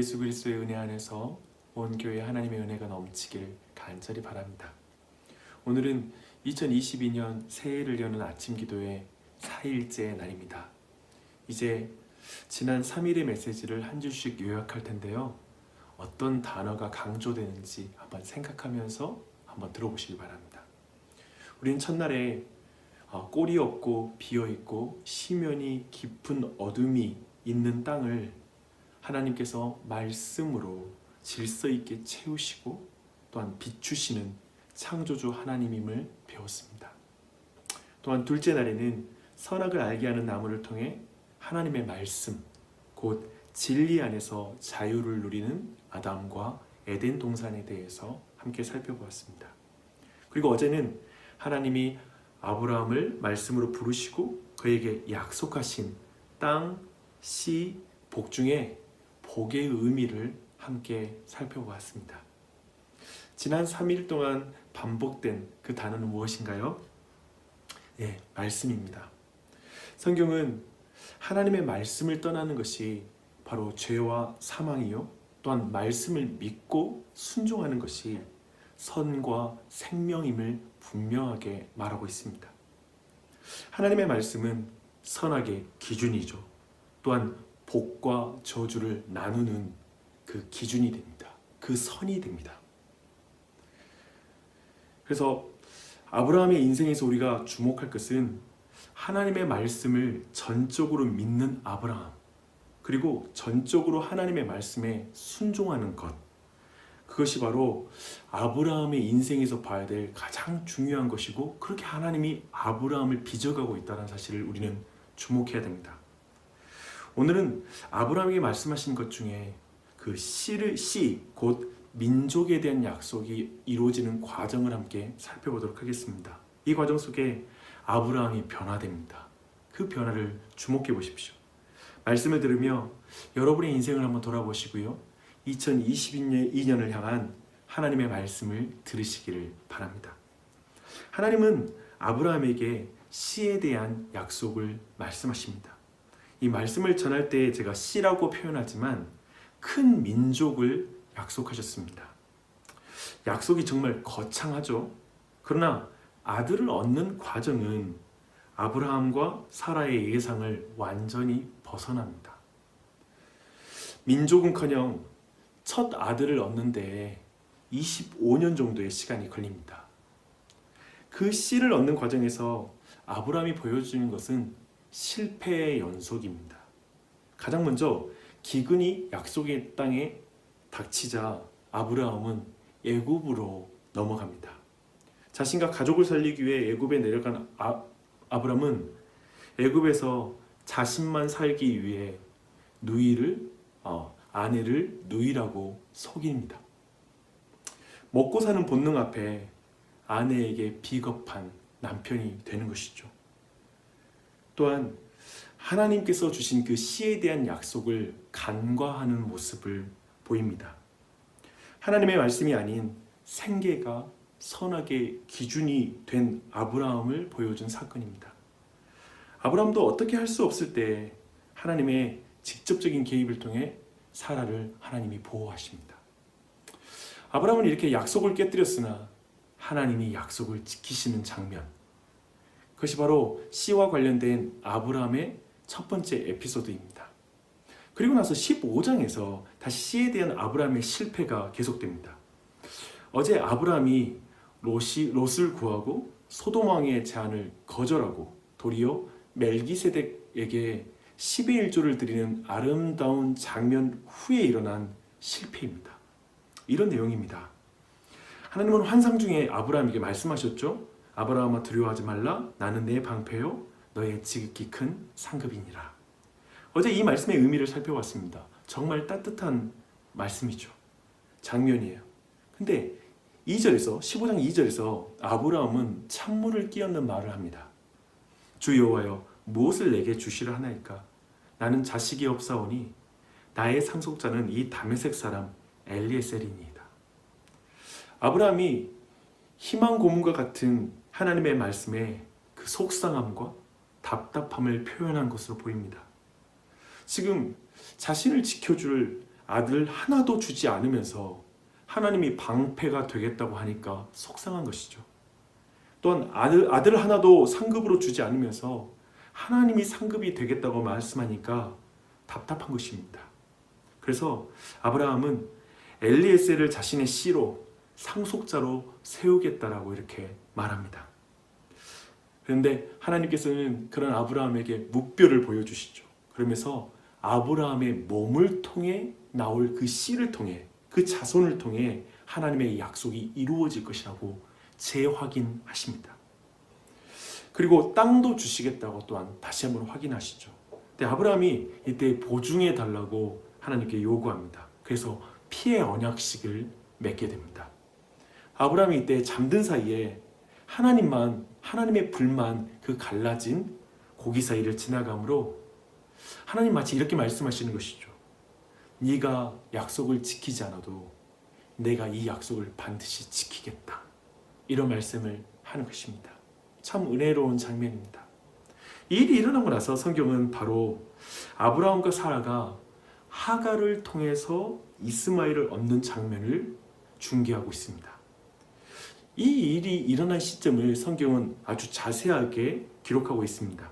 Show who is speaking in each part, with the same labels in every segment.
Speaker 1: 예수 그리스도의 은혜 안에서 온 교회 하나님의 은혜가 넘치길 간절히 바랍니다. 오늘은 2022년 새해를 여는 아침 기도의 4일째 날입니다. 이제 지난 3일의 메시지를 한 줄씩 요약할 텐데요. 어떤 단어가 강조되는지 한번 생각하면서 한번 들어보시기 바랍니다. 우리는 첫날에 어, 꼴이 없고 비어 있고 시면이 깊은 어둠이 있는 땅을 하나님께서 말씀으로 질서 있게 채우시고 또한 비추시는 창조주 하나님임을 배웠습니다. 또한 둘째 날에는 선악을 알게 하는 나무를 통해 하나님의 말씀, 곧 진리 안에서 자유를 누리는 아담과 에덴 동산에 대해서 함께 살펴보았습니다. 그리고 어제는 하나님이 아브라함을 말씀으로 부르시고 그에게 약속하신 땅, 씨, 복 중에 복의 의미를 함께 살펴보았습니다. 지난 3일 동안 반복된 그 단어는 무엇인가요? 예, 말씀입니다. 성경은 하나님의 말씀을 떠나는 것이 바로 죄와 사망이요. 또한 말씀을 믿고 순종하는 것이 선과 생명임을 분명하게 말하고 있습니다. 하나님의 말씀은 선악의 기준이죠. 또한 복과 저주를 나누는 그 기준이 됩니다. 그 선이 됩니다. 그래서 아브라함의 인생에서 우리가 주목할 것은 하나님의 말씀을 전적으로 믿는 아브라함, 그리고 전적으로 하나님의 말씀에 순종하는 것. 그것이 바로 아브라함의 인생에서 봐야 될 가장 중요한 것이고, 그렇게 하나님이 아브라함을 빚어가고 있다는 사실을 우리는 주목해야 됩니다. 오늘은 아브라함에게 말씀하신 것 중에 그 씨를 씨, 곧 민족에 대한 약속이 이루어지는 과정을 함께 살펴보도록 하겠습니다. 이 과정 속에 아브라함이 변화됩니다. 그 변화를 주목해 보십시오. 말씀을 들으며 여러분의 인생을 한번 돌아보시고요. 2022년을 향한 하나님의 말씀을 들으시기를 바랍니다. 하나님은 아브라함에게 씨에 대한 약속을 말씀하십니다. 이 말씀을 전할 때 제가 씨라고 표현하지만 큰 민족을 약속하셨습니다. 약속이 정말 거창하죠. 그러나 아들을 얻는 과정은 아브라함과 사라의 예상을 완전히 벗어납니다. 민족은커녕 첫 아들을 얻는데 25년 정도의 시간이 걸립니다. 그 씨를 얻는 과정에서 아브라함이 보여주는 것은 실패의 연속입니다. 가장 먼저 기근이 약속의 땅에 닥치자 아브라함은 애굽으로 넘어갑니다. 자신과 가족을 살리기 위해 애굽에 내려간 아, 아브라함은 애굽에서 자신만 살기 위해 누이를 어, 아내를 누이라고 속입니다. 먹고 사는 본능 앞에 아내에게 비겁한 남편이 되는 것이죠. 또한 하나님께서 주신 그 씨에 대한 약속을 간과하는 모습을 보입니다. 하나님의 말씀이 아닌 생계가 선악의 기준이 된 아브라함을 보여준 사건입니다. 아브라함도 어떻게 할 수 없을 때 하나님의 직접적인 개입을 통해 사라를 하나님이 보호하십니다. 아브라함은 이렇게 약속을 깨뜨렸으나 하나님이 약속을 지키시는 장면. 그것이 바로 씨와 관련된 아브라함의 첫 번째 에피소드입니다. 그리고 나서 15장에서 다시 씨에 대한 아브라함의 실패가 계속됩니다. 어제 아브라함이 롯이, 롯을 구하고 소돔 왕의 제안을 거절하고 도리어 멜기세덱에게 10의 1조를 드리는 아름다운 장면 후에 일어난 실패입니다. 이런 내용입니다. 하나님은 환상 중에 아브라함에게 말씀하셨죠. 아브라함아 두려워하지 말라. 나는 내 방패요. 너의 지극히 큰 상급이니라. 어제 이 말씀의 의미를 살펴봤습니다. 정말 따뜻한 말씀이죠. 장면이에요. 근데 2절에서 15장 2절에서 아브라함은 찬물을 끼얹는 말을 합니다. 주 여호와여 무엇을 내게 주시라 하나이까 나는 자식이 없사오니 나의 상속자는 이 다메섹 사람 엘리에셀이니이다. 아브라함이 희망 고문과 같은 하나님의 말씀에 그 속상함과 답답함을 표현한 것으로 보입니다. 지금 자신을 지켜줄 아들 하나도 주지 않으면서 하나님이 방패가 되겠다고 하니까 속상한 것이죠. 또한 아들, 아들 하나도 상급으로 주지 않으면서 하나님이 상급이 되겠다고 말씀하니까 답답한 것입니다. 그래서 아브라함은 엘리에셀을 자신의 씨로 상속자로 세우겠다라고 이렇게 말합니다. 그런데 하나님께서는 그런 아브라함에게 묵뼈를 보여주시죠. 그러면서 아브라함의 몸을 통해 나올 그 씨를 통해 그 자손을 통해 하나님의 약속이 이루어질 것이라고 재확인하십니다. 그리고 땅도 주시겠다고 또한 다시 한번 확인하시죠. 근데 아브라함이 이때 보증해 달라고 하나님께 요구합니다. 그래서 피의 언약식을 맺게 됩니다. 아브라함이 이때 잠든 사이에 하나님만 하나님의 불만 그 갈라진 고기 사이를 지나가므로 하나님 마치 이렇게 말씀하시는 것이죠. 네가 약속을 지키지 않아도 내가 이 약속을 반드시 지키겠다. 이런 말씀을 하는 것입니다. 참 은혜로운 장면입니다. 이 일이 일어나고 나서 성경은 바로 아브라함과 사라가 하가를 통해서 이스마엘을 얻는 장면을 중계하고 있습니다. 이 일이 일어난 시점을 성경은 아주 자세하게 기록하고 있습니다.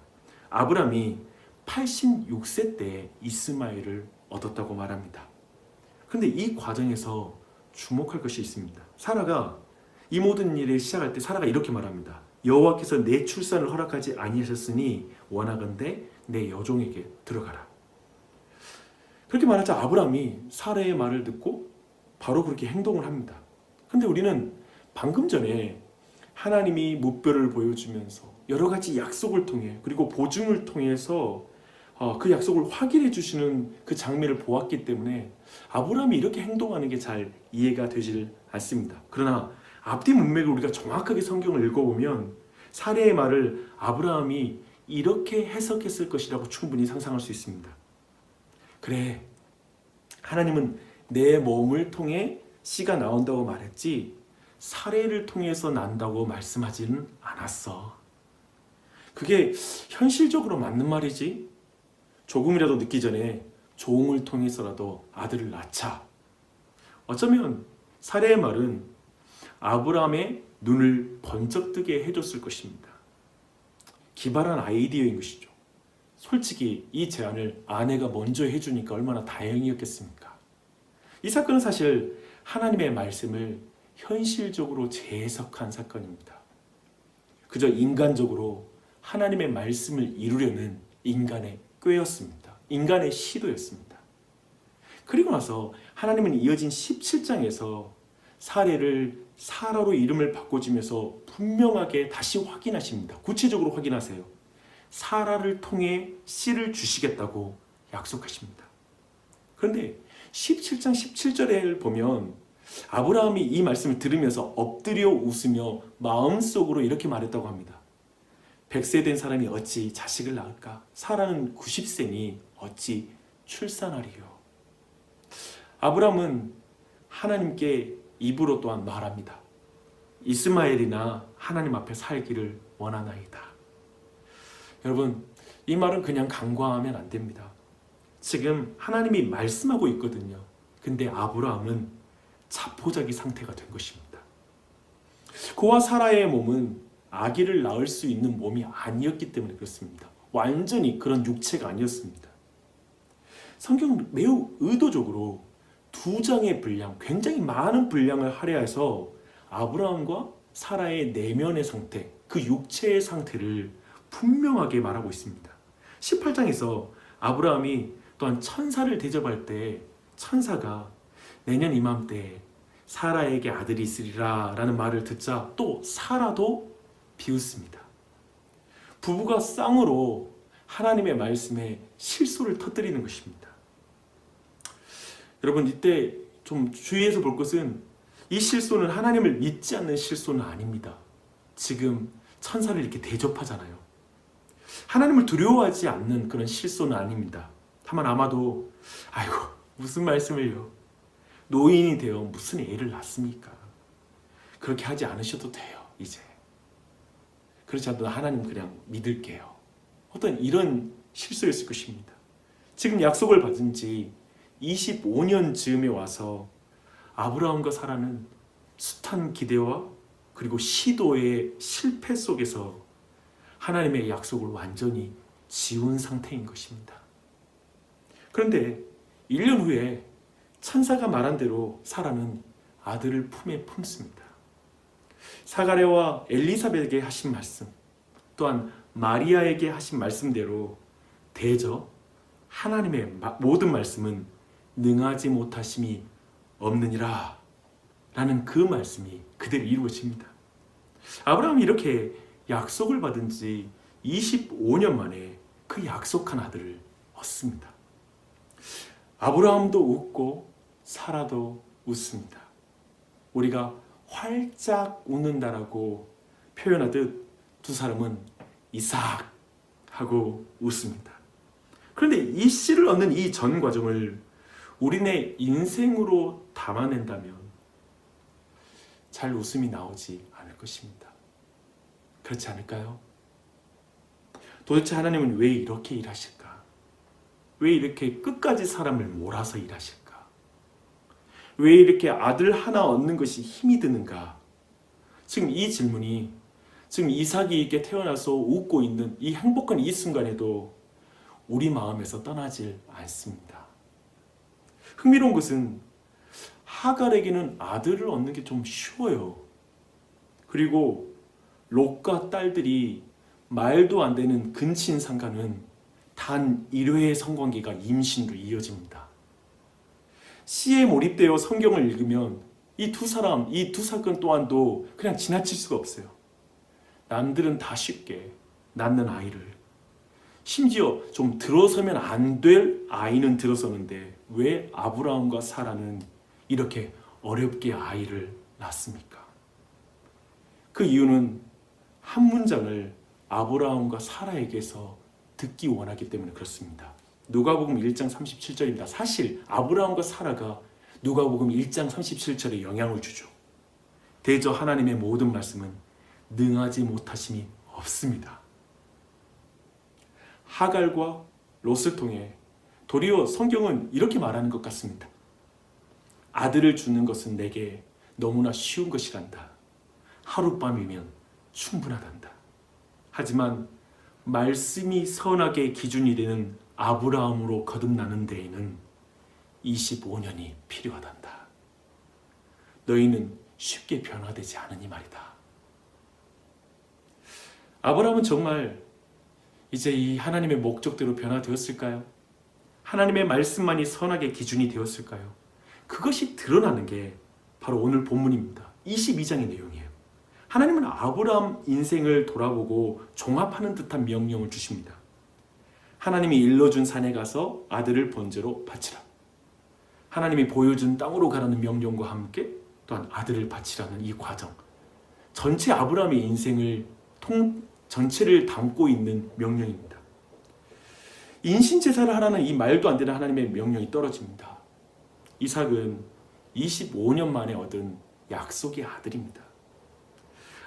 Speaker 1: 아브라함이 86세 때 이스마엘을 얻었다고 말합니다. 그런데 이 과정에서 주목할 것이 있습니다. 사라가 이 모든 일을 시작할 때 사라가 이렇게 말합니다. 여호와께서 내 출산을 허락하지 아니하셨으니 원하건대 내 여종에게 들어가라. 그렇게 말하자 아브라함이 사라의 말을 듣고 바로 그렇게 행동을 합니다. 근데 우리는 방금 전에 하나님이 무뼈를 보여주면서 여러 가지 약속을 통해 그리고 보증을 통해서 어, 그 약속을 확인해 주시는 그 장면을 보았기 때문에 아브라함이 이렇게 행동하는 게 잘 이해가 되질 않습니다. 그러나 앞뒤 문맥을 우리가 정확하게 성경을 읽어보면 사례의 말을 아브라함이 이렇게 해석했을 것이라고 충분히 상상할 수 있습니다. 그래, 하나님은 내 몸을 통해 씨가 나온다고 말했지 사례를 통해서 난다고 말씀하지는 않았어. 그게 현실적으로 맞는 말이지. 조금이라도 늦기 전에 종을 통해서라도 아들을 낳자. 어쩌면 사례의 말은 아브라함의 눈을 번쩍 뜨게 해줬을 것입니다. 기발한 아이디어인 것이죠. 솔직히 이 제안을 아내가 먼저 해주니까 얼마나 다행이었겠습니까? 이 사건은 사실 하나님의 말씀을 현실적으로 재해석한 사건입니다. 그저 인간적으로 하나님의 말씀을 이루려는 인간의 꾀였습니다. 인간의 시도였습니다. 그리고 나서 하나님은 이어진 17장에서 사례를 사라로 이름을 바꿔주면서 분명하게 다시 확인하십니다. 구체적으로 확인하세요. 사라를 통해 씨를 주시겠다고 약속하십니다. 그런데 17장 17절에 보면 아브라함이 이 말씀을 들으면서 엎드려 웃으며 마음속으로 이렇게 말했다고 합니다. 100세 된 사람이 어찌 자식을 낳을까? 사라는 90세니 어찌 출산하리요? 아브라함은 하나님께 입으로 또한 말합니다. 이스마엘이나 하나님 앞에 살기를 원하나이다. 여러분, 이 말은 그냥 간과하면 안 됩니다. 지금 하나님이 말씀하고 있거든요. 근데 아브라함은 자포자기 상태가 된 것입니다. 그와 사라의 몸은 아기를 낳을 수 있는 몸이 아니었기 때문에 그렇습니다. 완전히 그런 육체가 아니었습니다. 성경 매우 의도적으로 두 장의 분량, 굉장히 많은 분량을 할애해서 아브라함과 사라의 내면의 상태, 그 육체의 상태를 분명하게 말하고 있습니다. 18장에서 아브라함이 또한 천사를 대접할 때 천사가 내년 이맘때 사라에게 아들이 있으리라 라는 말을 듣자 또 사라도 비웃습니다. 부부가 쌍으로 하나님의 말씀에 실소를 터뜨리는 것입니다. 여러분 이때 좀 주의해서 볼 것은 이 실소는 하나님을 믿지 않는 실소는 아닙니다. 지금 천사를 이렇게 대접하잖아요. 하나님을 두려워하지 않는 그런 실소는 아닙니다. 다만 아마도 아이고 무슨 말씀을요. 노인이 되어 무슨 애를 낳습니까? 그렇게 하지 않으셔도 돼요. 이제 그렇지 않아도 하나님 그냥 믿을게요. 어떤 이런 실수였을 것입니다. 지금 약속을 받은 지 25년 즈음에 와서 아브라함과 사라는 숱한 기대와 그리고 시도의 실패 속에서 하나님의 약속을 완전히 지운 상태인 것입니다. 그런데 1년 후에 천사가 말한 대로 사라는 아들을 품에 품습니다. 사가랴와 엘리사벳에게 하신 말씀, 또한 마리아에게 하신 말씀대로 대저 하나님의 마- 모든 말씀은 능하지 못하심이 없느니라 라는 그 말씀이 그대로 이루어집니다. 아브라함이 이렇게 약속을 받은 지 25년 만에 그 약속한 아들을 얻습니다. 아브라함도 웃고 사라도 웃습니다. 우리가 활짝 웃는다라고 표현하듯 두 사람은 이삭 하고 웃습니다. 그런데 이 씨를 얻는 이 전 과정을 우리네 인생으로 담아낸다면 잘 웃음이 나오지 않을 것입니다. 그렇지 않을까요? 도대체 하나님은 왜 이렇게 일하실까? 왜 이렇게 끝까지 사람을 몰아서 일하실까? 왜 이렇게 아들 하나 얻는 것이 힘이 드는가? 지금 이 질문이 지금 이삭이 이렇게 태어나서 웃고 있는 이 행복한 이 순간에도 우리 마음에서 떠나질 않습니다. 흥미로운 것은 하갈에게는 아들을 얻는 게 좀 쉬워요. 그리고 롯과 딸들이 말도 안 되는 근친 상가는 단 1회의 성관계가 임신으로 이어집니다. 시에 몰입되어 성경을 읽으면 이 두 사람, 이 두 사건 또한도 그냥 지나칠 수가 없어요. 남들은 다 쉽게 낳는 아이를 심지어 좀 들어서면 안 될 아이는 들어서는데 왜 아브라함과 사라는 이렇게 어렵게 아이를 낳습니까? 그 이유는 한 문장을 아브라함과 사라에게서 듣기 원하기 때문에 그렇습니다. 누가복음 1장 37절입니다. 사실 아브라함과 사라가 누가복음 1장 37절에 영향을 주죠. 대저 하나님의 모든 말씀은 능하지 못하심이 없습니다. 하갈과 롯을 통해 도리어 성경은 이렇게 말하는 것 같습니다. 아들을 주는 것은 내게 너무나 쉬운 것이란다. 하룻밤이면 충분하단다. 하지만 말씀이 선하게 기준이 되는 아브라함으로 거듭나는 데에는 25년이 필요하단다. 너희는 쉽게 변화되지 않으니 말이다. 아브라함은 정말 이제 이 하나님의 목적대로 변화되었을까요? 하나님의 말씀만이 선하게 기준이 되었을까요? 그것이 드러나는 게 바로 오늘 본문입니다. 22장의 내용이에요. 하나님은 아브라함 인생을 돌아보고 종합하는 듯한 명령을 주십니다. 하나님이 일러준 산에 가서 아들을 번제로 바치라. 하나님이 보여준 땅으로 가라는 명령과 함께 또한 아들을 바치라는 이 과정. 전체 아브라함의 인생을 통 전체를 담고 있는 명령입니다. 인신 제사를 하라는 이 말도 안 되는 하나님의 명령이 떨어집니다. 이삭은 25년 만에 얻은 약속의 아들입니다.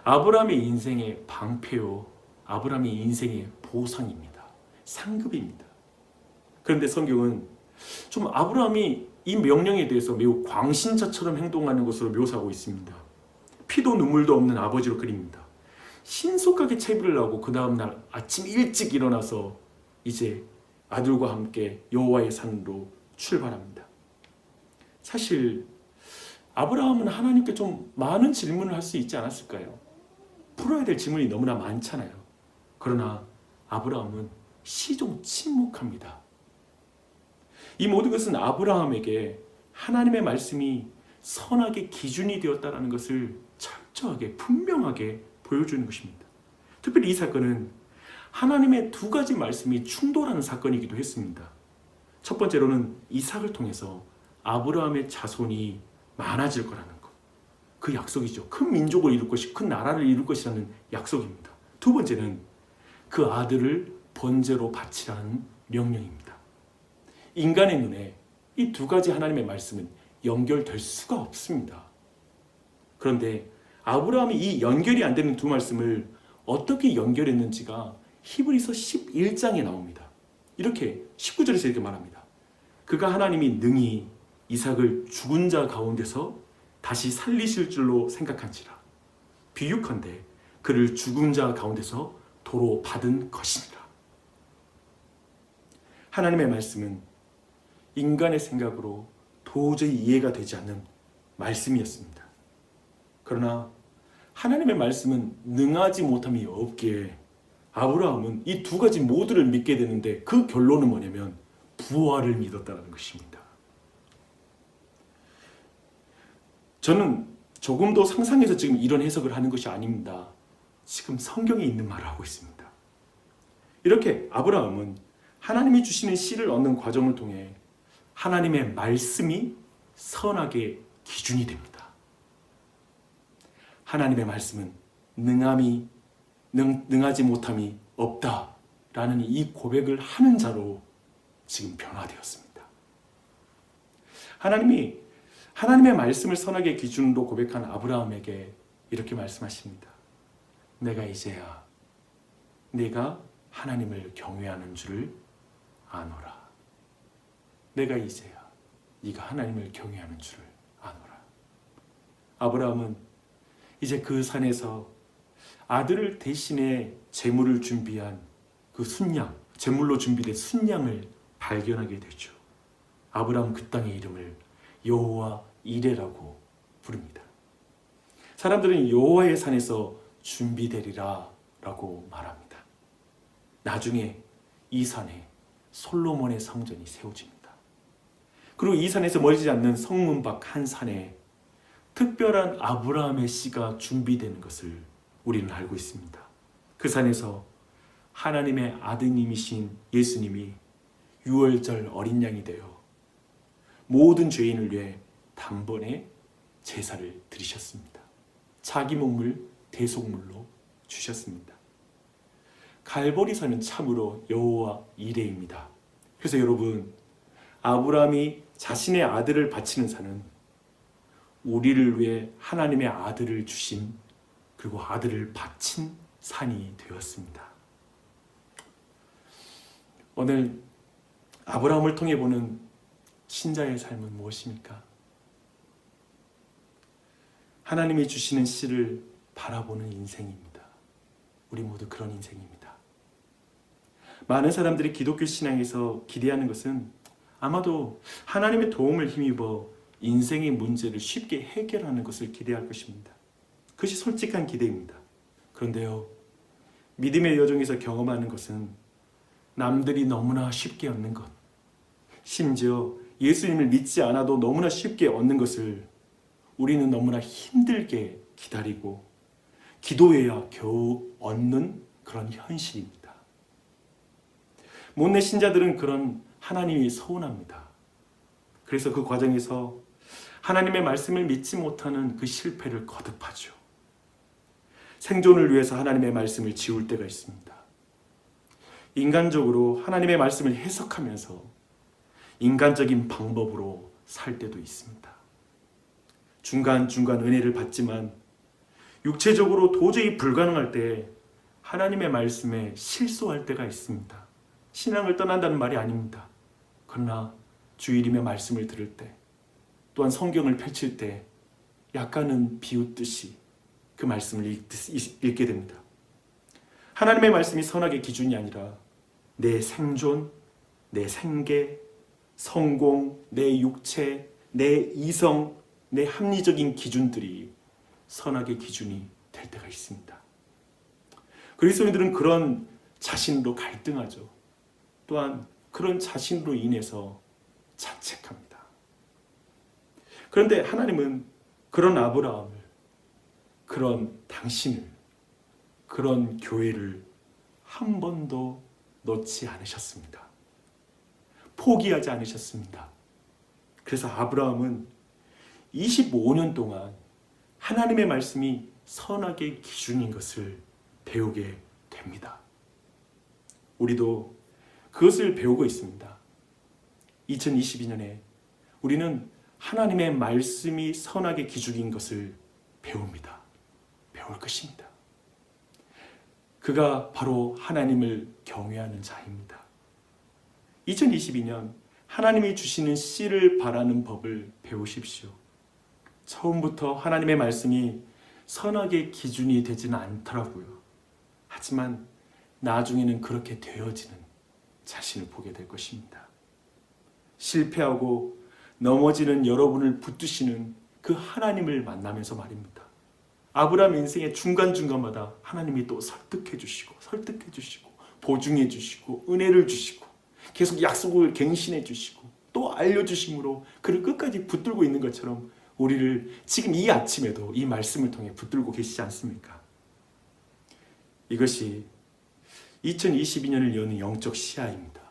Speaker 1: 아브라함의 인생의 방패요, 아브라함의 인생의 보상입니다. 상급입니다. 그런데 성경은 좀 아브라함이 이 명령에 대해서 매우 광신자처럼 행동하는 것으로 묘사하고 있습니다. 피도 눈물도 없는 아버지로 그립니다. 신속하게 채비를 하고 그 다음날 아침 일찍 일어나서 이제 아들과 함께 여호와의 산으로 출발합니다. 사실 아브라함은 하나님께 좀 많은 질문을 할 수 있지 않았을까요? 풀어야 될 질문이 너무나 많잖아요. 그러나 아브라함은 시종 침묵합니다. 이 모든 것은 아브라함에게 하나님의 말씀이 선하게 기준이 되었다는 것을 철저하게 분명하게 보여주는 것입니다. 특별히 이 사건은 하나님의 두 가지 말씀이 충돌하는 사건이기도 했습니다. 첫 번째로는 이삭을 통해서 아브라함의 자손이 많아질 거라는 것. 그 약속이죠. 큰 민족을 이룰 것이, 큰 나라를 이룰 것이라는 약속입니다. 두 번째는 그 아들을 번제로 바치라는 명령입니다. 인간의 눈에 이 두 가지 하나님의 말씀은 연결될 수가 없습니다. 그런데 아브라함이 이 연결이 안 되는 두 말씀을 어떻게 연결했는지가 히브리서 11장에 나옵니다. 이렇게 19절에서 이렇게 말합니다. 그가 하나님이 능히 이삭을 죽은 자 가운데서 다시 살리실 줄로 생각한지라 비유컨대 그를 죽은 자 가운데서 도로 받은 것이니라 하나님의 말씀은 인간의 생각으로 도저히 이해가 되지 않는 말씀이었습니다. 그러나 하나님의 말씀은 능하지 못함이 없기에 아브라함은 이 두 가지 모두를 믿게 되는데 그 결론은 뭐냐면 부활을 믿었다는 것입니다. 저는 조금도 상상해서 지금 이런 해석을 하는 것이 아닙니다. 지금 성경에 있는 말을 하고 있습니다. 이렇게 아브라함은 하나님이 주시는 씨를 얻는 과정을 통해 하나님의 말씀이 선하게 기준이 됩니다. 하나님의 말씀은 능함이 능, 능하지 못함이 없다라는 이 고백을 하는 자로 지금 변화되었습니다. 하나님이 하나님의 말씀을 선하게 기준으로 고백한 아브라함에게 이렇게 말씀하십니다. 내가 이제야 네가 하나님을 경외하는 줄을 아노라. 내가 이제야 네가 하나님을 경외하는 줄을 아노라. 아브라함은 이제 그 산에서 아들을 대신해 제물을 준비한 그 순양, 제물로 준비된 순양을 발견하게 되죠. 아브라함 그 땅의 이름을 여호와 이레라고 부릅니다. 사람들은 여호와의 산에서 준비되리라라고 말합니다. 나중에 이 산에 솔로몬의 성전이 세워집니다. 그리고 이 산에서 멀지 않는 성문 밖 한 산에 특별한 아브라함의 씨가 준비되는 것을 우리는 알고 있습니다. 그 산에서 하나님의 아드님이신 예수님이 유월절 어린 양이 되어 모든 죄인을 위해 단번에 제사를 드리셨습니다. 자기 몸을 대속물로 주셨습니다. 갈보리 산은 참으로 여호와 이레입니다. 그래서 여러분 아브라함이 자신의 아들을 바치는 산은 우리를 위해 하나님의 아들을 주신 그리고 아들을 바친 산이 되었습니다. 오늘 아브라함을 통해 보는 신자의 삶은 무엇입니까? 하나님이 주시는 씨를 바라보는 인생입니다. 우리 모두 그런 인생입니다. 많은 사람들이 기독교 신앙에서 기대하는 것은 아마도 하나님의 도움을 힘입어 인생의 문제를 쉽게 해결하는 것을 기대할 것입니다. 그것이 솔직한 기대입니다. 그런데요, 믿음의 여정에서 경험하는 것은 남들이 너무나 쉽게 얻는 것, 심지어 예수님을 믿지 않아도 너무나 쉽게 얻는 것을 우리는 너무나 힘들게 기다리고 기도해야 겨우 얻는 그런 현실입니다. 못내 신자들은 그런 하나님이 서운합니다. 그래서 그 과정에서 하나님의 말씀을 믿지 못하는 그 실패를 거듭하죠. 생존을 위해서 하나님의 말씀을 지울 때가 있습니다. 인간적으로 하나님의 말씀을 해석하면서 인간적인 방법으로 살 때도 있습니다. 중간중간 은혜를 받지만 육체적으로 도저히 불가능할 때 하나님의 말씀에 실수할 때가 있습니다. 신앙을 떠난다는 말이 아닙니다. 그러나 주일이며 말씀을 들을 때 또한 성경을 펼칠 때 약간은 비웃듯이 그 말씀을 읽 게 됩니다. 하나님의 말씀이 선악의 기준이 아니라 내 생존, 내 생계, 성공, 내 육체, 내 이성, 내 합리적인 기준들이 선악의 기준이 될 때가 있습니다. 그리스도인들은 그런 자신으로 갈등하죠. 또한 그런 자신으로 인해서 자책합니다. 그런데 하나님은 그런 아브라함을, 그런 당신을, 그런 교회를 한 번도 놓지 않으셨습니다. 포기하지 않으셨습니다. 그래서 아브라함은 25년 동안 하나님의 말씀이 선악의 기준인 것을 배우게 됩니다. 우리도 그것을 배우고 있습니다. 2022년에 우리는 하나님의 말씀이 선악의 기준인 것을 배웁니다. 배울 것입니다. 그가 바로 하나님을 경외하는 자입니다. 2022년 하나님이 주시는 씨를 바라는 법을 배우십시오. 처음부터 하나님의 말씀이 선악의 기준이 되지는 않더라고요. 하지만 나중에는 그렇게 되어지는 자신을 보게 될 것입니다. 실패하고 넘어지는 여러분을 붙드시는 그 하나님을 만나면서 말입니다. 아브라함 인생의 중간중간마다 하나님이 또 설득해 주시고 설득해 주시고 보증해 주시고 은혜를 주시고 계속 약속을 갱신해 주시고 또 알려 주심으로 그를 끝까지 붙들고 있는 것처럼 우리를 지금 이 아침에도 이 말씀을 통해 붙들고 계시지 않습니까? 이것이 2022년을 여는 영적 시야입니다.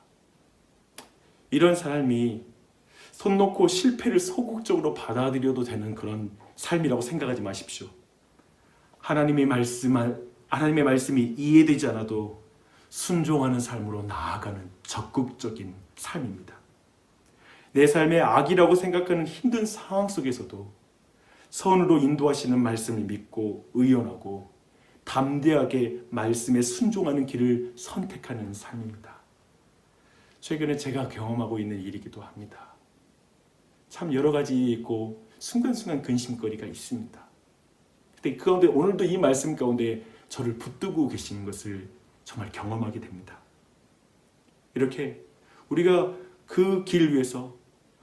Speaker 1: 이런 삶이 손 놓고 실패를 소극적으로 받아들여도 되는 그런 삶이라고 생각하지 마십시오. 하나님의 말씀 하나님의 말씀이 이해되지 않아도 순종하는 삶으로 나아가는 적극적인 삶입니다. 내 삶의 악이라고 생각하는 힘든 상황 속에서도 선으로 인도하시는 말씀을 믿고 의연하고 담대하게 말씀에 순종하는 길을 선택하는 삶입니다. 최근에 제가 경험하고 있는 일이기도 합니다. 참 여러 가지 있고 순간순간 근심거리가 있습니다. 근데 그 가운데 오늘도 이 말씀 가운데 저를 붙들고 계시는 것을 정말 경험하게 됩니다. 이렇게 우리가 그 길 위에서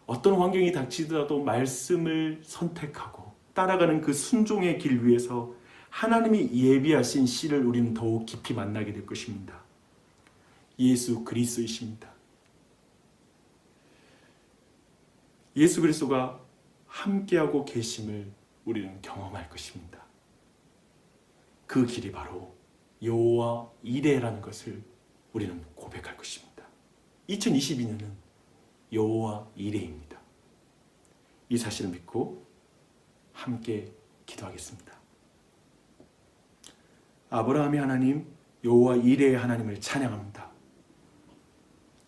Speaker 1: 어떤 환경이 닥치더라도 말씀을 선택하고 따라가는 그 순종의 길 위에서 하나님이 예비하신 씨를 우리는 더욱 깊이 만나게 될 것입니다. 예수 그리스도이십니다. 예수 그리스도가 함께하고 계심을 우리는 경험할 것입니다. 그 길이 바로 여호와 이레라는 것을 우리는 고백할 것입니다. 2022년은 여호와 이레입니다. 이 사실을 믿고 함께 기도하겠습니다. 아브라함의 하나님 여호와 이레의 하나님을 찬양합니다.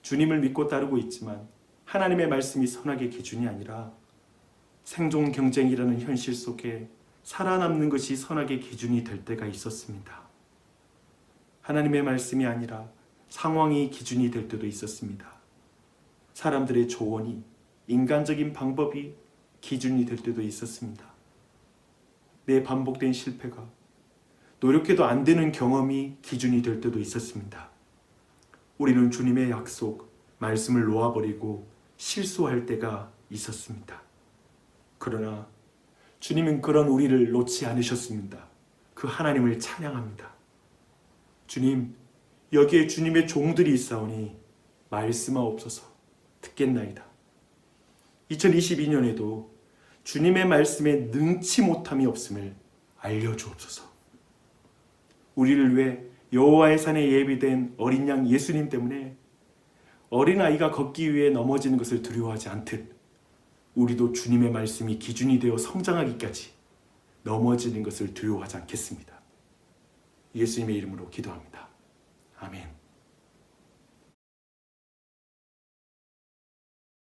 Speaker 1: 주님을 믿고 따르고 있지만 하나님의 말씀이 선악의 기준이 아니라 생존 경쟁이라는 현실 속에 살아남는 것이 선악의 기준이 될 때가 있었습니다. 하나님의 말씀이 아니라 상황이 기준이 될 때도 있었습니다. 사람들의 조언이 인간적인 방법이 기준이 될 때도 있었습니다. 내 반복된 실패가 노력해도 안 되는 경험이 기준이 될 때도 있었습니다. 우리는 주님의 약속, 말씀을 놓아버리고 실수할 때가 있었습니다. 그러나 주님은 그런 우리를 놓지 않으셨습니다. 그 하나님을 찬양합니다. 주님, 여기에 주님의 종들이 있사오니 말씀하옵소서 듣겠나이다. 2022년에도 주님의 말씀에 능치 못함이 없음을 알려주옵소서. 우리를 위해 여호와의 산에 예비된 어린 양 예수님 때문에 어린 아이가 걷기 위해 넘어지는 것을 두려워하지 않듯 우리도 주님의 말씀이 기준이 되어 성장하기까지 넘어지는 것을 두려워하지 않겠습니다. 예수님의 이름으로 기도합니다. 아멘.